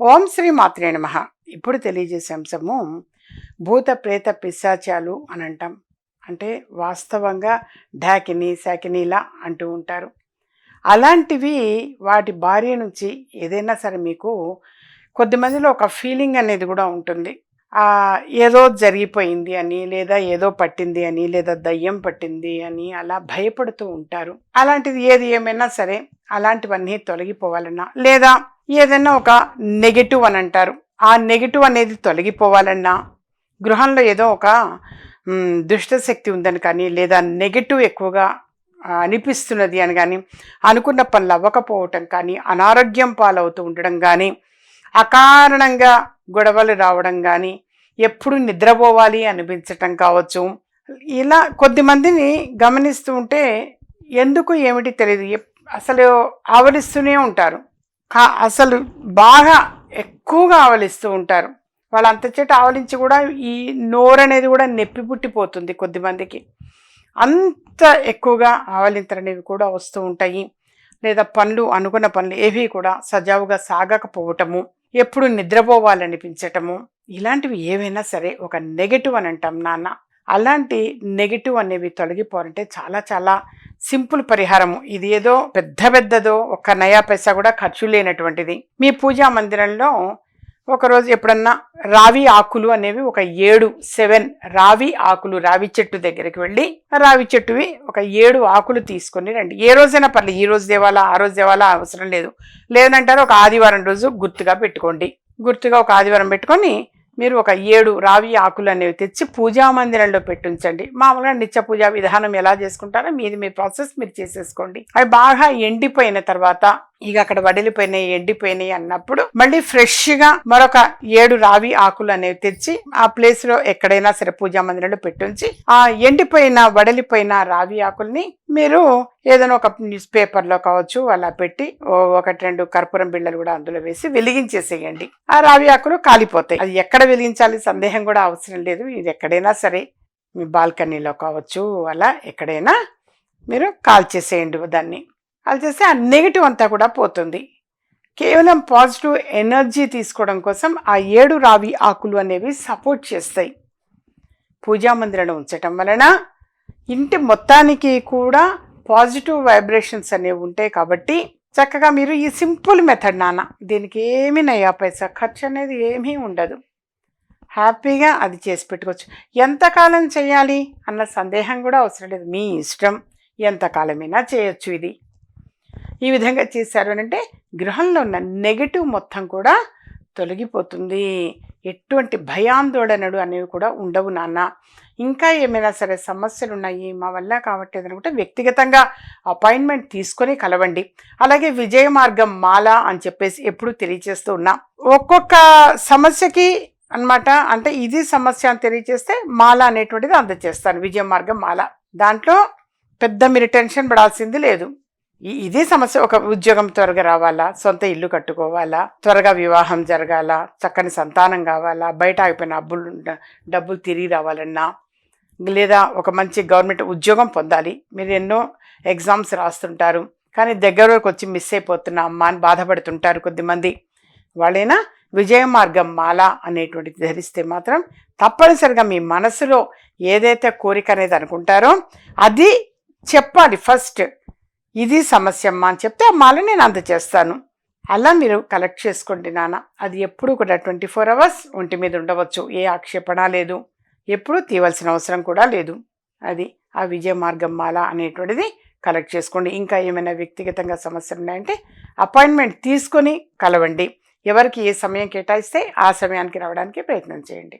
ఓం శ్రీ మాత్రే నమ. ఇప్పుడు తెలియజేసే అంశము భూత ప్రేత పిశాచాలు అని అంటాం. అంటే వాస్తవంగా ఢాకిని శాకినీలా అంటూ ఉంటారు. అలాంటివి వాటి భార్య నుంచి ఏదైనా సరే మీకు కొద్దిమందిలో ఒక ఫీలింగ్ అనేది కూడా ఉంటుంది. ఏదో జరిగిపోయింది అని లేదా ఏదో పట్టింది అని లేదా దయ్యం పట్టింది అని అలా భయపడుతూ ఉంటారు. అలాంటిది ఏది ఏమైనా సరే అలాంటివన్నీ తొలగిపోవాలన్నా లేదా ఏదైనా ఒక నెగటివ్ అని అంటారు. ఆ నెగటివ్ అనేది తొలగిపోవాలన్నా గృహంలో ఏదో ఒక దుష్టశక్తి ఉందని కానీ లేదా నెగటివ్ ఎక్కువగా అనిపిస్తున్నది అని కానీ అనుకున్న పనులు అవ్వకపోవటం కానీ అనారోగ్యం పాలవుతూ ఉండడం కానీ అకారణంగా గొడవలు రావడం కానీ ఎప్పుడు నిద్రపోవాలి అనిపించటం కావచ్చు. ఇలా కొద్దిమందిని గమనిస్తూ ఉంటే ఎందుకు ఏమిటి తెలియదు. అసలు ఆవరిస్తూనే ఉంటారు. అసలు బాగా ఎక్కువగా ఆవలిస్తూ ఉంటారు. వాళ్ళు అంత చెట్టు ఆవలించి కూడా ఈ నోరు అనేది కూడా నొప్పి పుట్టిపోతుంది కొద్దిమందికి అంత ఎక్కువగా ఆవలింతలనేవి కూడా వస్తూ ఉంటాయి. లేదా పనులు అనుకున్న పనులు ఏవి కూడా సజావుగా సాగకపోవటము ఎప్పుడు నిద్రపోవాలనిపించటము ఇలాంటివి ఏవైనా సరే ఒక నెగటివ్ అని అంటాం నాన్న. అలాంటి నెగటివ్ అనేవి తొలగిపోవాలంటే చాలా చాలా సింపుల్ పరిహారము. ఇది ఏదో పెద్ద పెద్దదో ఒక నయా పైసా కూడా ఖర్చు లేనటువంటిది. మీ పూజా మందిరంలో ఒకరోజు ఎప్పుడన్నా రావి ఆకులు అనేవి ఒక ఏడు సెవెన్ రావి ఆకులు రావి చెట్టు దగ్గరికి వెళ్ళి రావి చెట్టువి ఒక ఏడు ఆకులు తీసుకొని రండి. ఏ రోజైనా పర్లేదు ఈ రోజు దేవాలా ఆ రోజు దేవాలా అవసరం లేదు. లేదంటారు ఒక ఆదివారం రోజు గుర్తుగా పెట్టుకోండి. గుర్తుగా ఒక ఆదివారం పెట్టుకొని మీరు ఒక ఏడు రావి ఆకులు అనేవి తెచ్చి పూజా మందిరంలో పెట్టుంచండి. మామూలుగా నిత్య పూజా విధానం ఎలా చేసుకుంటారో మీది మీ ప్రాసెస్ మీరు చేసేసుకోండి. అవి బాగా ఎండిపోయిన తర్వాత ఇక అక్కడ వడిలిపోయినాయి ఎండిపోయినాయి అన్నప్పుడు మళ్ళీ ఫ్రెష్గా మరొక ఏడు రావి ఆకులు అనేవి తెచ్చి ఆ ప్లేస్లో ఎక్కడైనా సరే పూజా మందిరంలో పెట్టుంచి ఆ ఎండిపోయిన వడలిపోయిన రావి ఆకుల్ని మీరు ఏదైనా ఒక న్యూస్ పేపర్లో కావచ్చు అలా పెట్టి ఒకటి రెండు కర్పూరం బిళ్ళలు కూడా అందులో వేసి వెలిగించేసేయండి. ఆ రావి ఆకులు కాలిపోతాయి. అది ఎక్కడ వెలిగించాలి సందేహం కూడా అవసరం లేదు. ఇది ఎక్కడైనా సరే మీ బాల్కనీలో కావచ్చు అలా ఎక్కడైనా మీరు కాల్చేసేయండి దాన్ని. అలా చేస్తే ఆ నెగిటివ్ అంతా కూడా పోతుంది. కేవలం పాజిటివ్ ఎనర్జీ తీసుకోవడం కోసం ఆ ఏడు రావి ఆకులు అనేవి సపోర్ట్ చేస్తాయి. పూజా మందిరంలో ఉంచటం వలన ఇంటి మొత్తానికి కూడా పాజిటివ్ వైబ్రేషన్స్ అనేవి ఉంటాయి కాబట్టి చక్కగా మీరు ఈ సింపుల్ మెథడ్ నాన్న దీనికి ఏమీ నయా. పైసా ఖర్చు అనేది ఏమీ ఉండదు. హ్యాపీగా అది చేసి పెట్టుకోవచ్చు. ఎంతకాలం చేయాలి అన్న సందేహం కూడా అవసరం లేదు. మీ ఇష్టం. ఎంతకాలమైనా చేయొచ్చు ఇది. ఈ విధంగా చేశారు అని అంటే గృహంలో ఉన్న నెగటివ్ మొత్తం కూడా తొలగిపోతుంది. ఎటువంటి భయాందోళనలు అనేవి కూడా ఉండవు నాన్న. ఇంకా ఏమైనా సరే సమస్యలు ఉన్నాయి మా వల్ల కావట్లేదు అనుకుంటే వ్యక్తిగతంగా అపాయింట్మెంట్ తీసుకొని కలవండి. అలాగే విజయ మార్గం మాల అని చెప్పేసి ఎప్పుడు తెలియజేస్తూ ఉన్నా. ఒక్కొక్క సమస్యకి అన్నమాట అంటే ఇది సమస్య అని తెలియజేస్తే మాల అనేటువంటిది అందజేస్తాను విజయ మార్గం మాల. దాంట్లో పెద్ద మీరు టెన్షన్ పడాల్సింది లేదు. ఇదే సమస్య ఒక ఉద్యోగం త్వరగా రావాలా? సొంత ఇల్లు కట్టుకోవాలా? త్వరగా వివాహం జరగాల? చక్కని సంతానం కావాలా? బయట ఆగిపోయిన డబ్బులు డబ్బులు తిరిగి రావాలన్నా? లేదా ఒక మంచి గవర్నమెంట్ ఉద్యోగం పొందాలి? మీరు ఎన్నో ఎగ్జామ్స్ రాస్తుంటారు. కానీ దగ్గర వరకు వచ్చి మిస్ అయిపోతున్నా అమ్మా అని బాధపడుతుంటారు కొద్దిమంది. వాళ్ళైనా విజయ మార్గం మాల అనేటువంటిది ధరిస్తే మాత్రం తప్పనిసరిగా మీ మనసులో ఏదైతే కోరిక అనేది అనుకుంటారో అది చెప్పాలి ఫస్ట్. ఇది సమస్య అమ్మా అని చెప్తే అమ్మాలు నేను అందచేస్తాను. అలా మీరు కలెక్ట్ చేసుకోండి నాన్న. అది ఎప్పుడు కూడా ట్వంటీ ఫోర్ అవర్స్ ఒంటి మీద ఉండవచ్చు. ఏ ఆక్షేపణ లేదు. ఎప్పుడు తీయవలసిన అవసరం కూడా లేదు. అది ఆ విజయ మార్గం మాల అనేటువంటిది కలెక్ట్ చేసుకోండి. ఇంకా ఏమైనా వ్యక్తిగతంగా సమస్యలు ఉన్నాయంటే అపాయింట్మెంట్ తీసుకొని కలవండి. ఎవరికి ఏ సమయం కేటాయిస్తే ఆ సమయానికి రావడానికి ప్రయత్నం చేయండి.